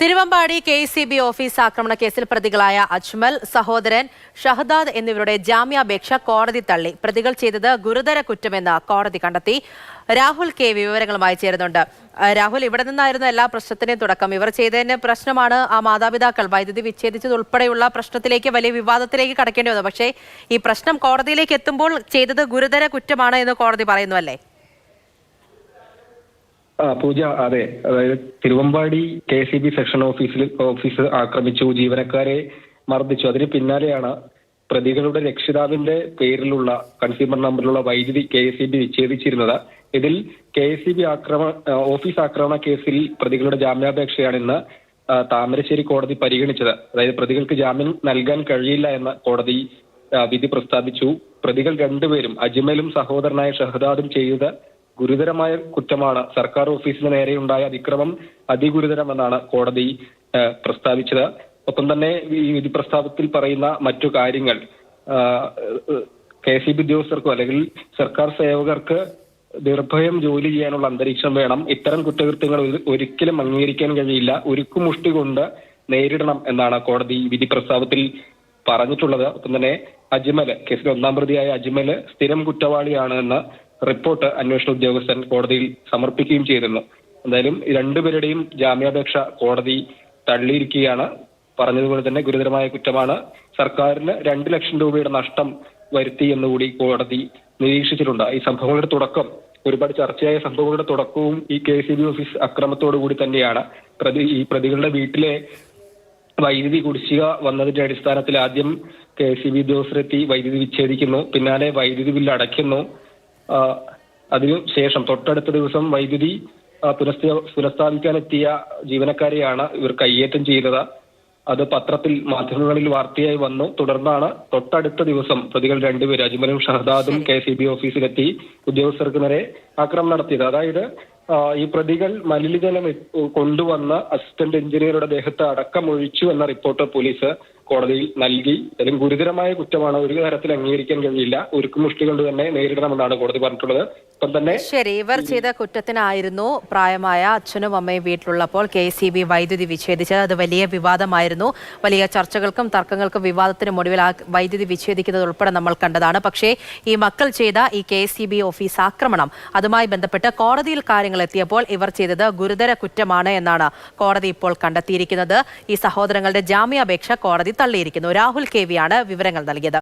Thiruvambadi K C B office ആക്രമണ കേസിൽ പ്രതികളായ അജ്മൽ സഹോദരൻ ഷഹദാദ് എന്നിവരുടെ ജാമ്യാപേക്ഷ കോടതി തള്ളി. പ്രതികൾ ചെയ്തത് ഗുരുതര കുറ്റമെന്ന് കോടതി കണ്ടെത്തി. രാഹുൽ കെ വിവരങ്ങളുമായി ചേരുന്നുണ്ട്. രാഹുൽ ഇവിടെ നിന്നായിരുന്നു എല്ലാ പ്രശ്നത്തിനെയും തുടക്കം. ഇവർ ചെയ്തതിന് പ്രശ്നമാണ് ആ മാതാപിതാക്കൾ. വൈദ്യുതി വിച്ഛേദിച്ചത് ഉൾപ്പെടെയുള്ള പ്രശ്നത്തിലേക്ക് വലിയ വിവാദത്തിലേക്ക് കടക്കേണ്ടി വന്നു. പക്ഷേ ഈ പ്രശ്നം കോടതിയിലേക്ക് എത്തുമ്പോൾ ചെയ്തത് ഗുരുതര കുറ്റമാണ് എന്ന് കോടതി പറയുന്നു അല്ലേ? ആ പൂജ അതെ. അതായത് Thiruvambadi K C B section ഓഫീസിൽ ഓഫീസ് ആക്രമിച്ചു ജീവനക്കാരെ മർദ്ദിച്ചു. അതിന് പിന്നാലെയാണ് പ്രതികളുടെ രക്ഷിതാവിന്റെ പേരിലുള്ള കൺസ്യൂമർ നമ്പറിലുള്ള വൈദ്യുതി കെ എസ് ബി വിച്ഛേദിച്ചിരുന്നത് ഇതിൽ കെ എസ് ബി ആക്രമണ ഓഫീസ് ആക്രമണ കേസിൽ പ്രതികളുടെ ജാമ്യാപേക്ഷയാണ് ഇന്ന് താമരശ്ശേരി കോടതി പരിഗണിച്ചത്. അതായത് പ്രതികൾക്ക് ജാമ്യം നൽകാൻ കഴിയില്ല എന്ന കോടതി വിധി പ്രസ്താവിച്ചു. പ്രതികൾ രണ്ടുപേരും അജ്മലും സഹോദരനായ ഷഹദാദും ചെയ്ത ഗുരുതരമായ കുറ്റമാണ് സർക്കാർ ഓഫീസിന് നേരെയുണ്ടായ അതിക്രമം അതിഗുരുതരമെന്നാണ് കോടതി പ്രസ്താവിച്ചത്. ഒപ്പം തന്നെ ഈ വിധി പ്രസ്താവത്തിൽ പറയുന്ന മറ്റു കാര്യങ്ങൾ കെ സി ബി ഉദ്യോഗസ്ഥർക്കോ അല്ലെങ്കിൽ സർക്കാർ സേവകർക്ക് നിർഭയം ജോലി ചെയ്യാനുള്ള അന്തരീക്ഷം വേണം. ഇത്തരം കുറ്റകൃത്യങ്ങൾ ഒരിക്കലും അംഗീകരിക്കാൻ കഴിയില്ല. ഉരുക്കുമുഷ്ടി കൊണ്ട് നേരിടണം എന്നാണ് കോടതി വിധി പ്രസ്താവത്തിൽ പറഞ്ഞിട്ടുള്ളത്. ഒപ്പം തന്നെ അജ്മൽ കേസിൽ ഒന്നാം പ്രതിയായ അജ്മൽ സ്ഥിരം കുറ്റവാളിയാണ് എന്ന റിപ്പോർട്ട് അന്വേഷണ ഉദ്യോഗസ്ഥൻ കോടതിയിൽ സമർപ്പിക്കുകയും ചെയ്തിരുന്നു. എന്തായാലും രണ്ടുപേരുടെയും ജാമ്യാപേക്ഷ കോടതി തള്ളിയിരിക്കുകയാണ്. പറഞ്ഞതുപോലെ തന്നെ ഗുരുതരമായ കുറ്റമാണ്. സർക്കാരിന് രണ്ട് ലക്ഷം രൂപയുടെ നഷ്ടം വരുത്തി എന്നുകൂടി കോടതി നിരീക്ഷിച്ചിട്ടുണ്ട്. ഈ സംഭവങ്ങളുടെ തുടക്കം ഒരുപാട് ചർച്ചയായ സംഭവങ്ങളുടെ തുടക്കവും ഈ കെ സി ബി ഓഫീസ് അക്രമത്തോടു കൂടി തന്നെയാണ്. പ്രതി ഈ പ്രതികളുടെ വീട്ടിലെ വൈദ്യുതി കുടിശ്ശിക വന്നതിന്റെ അടിസ്ഥാനത്തിൽ ആദ്യം കെ സി ബി ഉദ്യോഗസ്ഥരെത്തി വൈദ്യുതി വിച്ഛേദിക്കുന്നു. പിന്നാലെ വൈദ്യുതി ബില്ല് അടയ്ക്കുന്നു. ആ, അതിനു ശേഷം തൊട്ടടുത്ത ദിവസം വൈദ്യുതി പുനസ്ഥാപിക്കാൻ എത്തിയ പുനഃസ്ഥാപിക്കാനെത്തിയ ജീവനക്കാരെയാണ് ഇവർ കയ്യേറ്റം ചെയ്തത്. അത് പത്രത്തിൽ മാധ്യമങ്ങളിൽ വാർത്തയായി വന്നു. തുടർന്നാണ് തൊട്ടടുത്ത ദിവസം പ്രതികൾ രണ്ടുപേരും അജ്മലും ഷഹദാദും കെ സി ബി ഓഫീസിലെത്തി ഉദ്യോഗസ്ഥർക്ക് നേരെ ആക്രമണം നടത്തിയത്. അതായത് ഈ പ്രതികൾ മലിനജലം കൊണ്ടുവന്ന അസിസ്റ്റന്റ് എഞ്ചിനീയറുടെ ദേഹത്ത് അടക്കം ഒഴിച്ചു എന്ന റിപ്പോർട്ട് പോലീസ് കോടതിയിൽ നൽകി. അതിലും ഗുരുതരമായ കുറ്റമാണ് ഒരു തരത്തിൽ അംഗീകരിക്കാൻ കഴിയില്ല. ഉരുക്കുമുഷ്ടി കൊണ്ട് തന്നെ നേരിടണമെന്നാണ് കോടതി പറഞ്ഞിട്ടുള്ളത്. ഒപ്പം തന്നെ ശരി ഇവർ ചെയ്ത കുറ്റത്തിനായിരുന്നു പ്രായമായ അച്ഛനും അമ്മയും വീട്ടിലുള്ളപ്പോൾ കെ സി ബി വൈദ്യുതി വിച്ഛേദിച്ചത്. അത് വലിയ വിവാദമായിരുന്നു. വലിയ ചർച്ചകൾക്കും തർക്കങ്ങൾക്കും വിവാദത്തിനും ഒടുവിൽ ആ വൈദ്യുതി വിച്ഛേദിക്കുന്നത് ഉൾപ്പെടെ നമ്മൾ കണ്ടതാണ്. പക്ഷേ ഈ മക്കൾ ചെയ്ത ഈ കെ സി ബി ഓഫീസ് ആക്രമണം അതുമായി ബന്ധപ്പെട്ട് കോടതിയിൽ കാര്യങ്ങൾ എത്തിയപ്പോൾ ഇവർ ചെയ്തത് ഗുരുതര കുറ്റമാണ് എന്നാണ് കോടതി ഇപ്പോൾ കണ്ടെത്തിയിരിക്കുന്നത്. ഈ സഹോദരങ്ങളുടെ ജാമ്യാപേക്ഷ കോടതി തള്ളിയിരിക്കുന്നു. രാഹുൽ കെ വിയാണ് വിവരങ്ങൾ നൽകിയത്.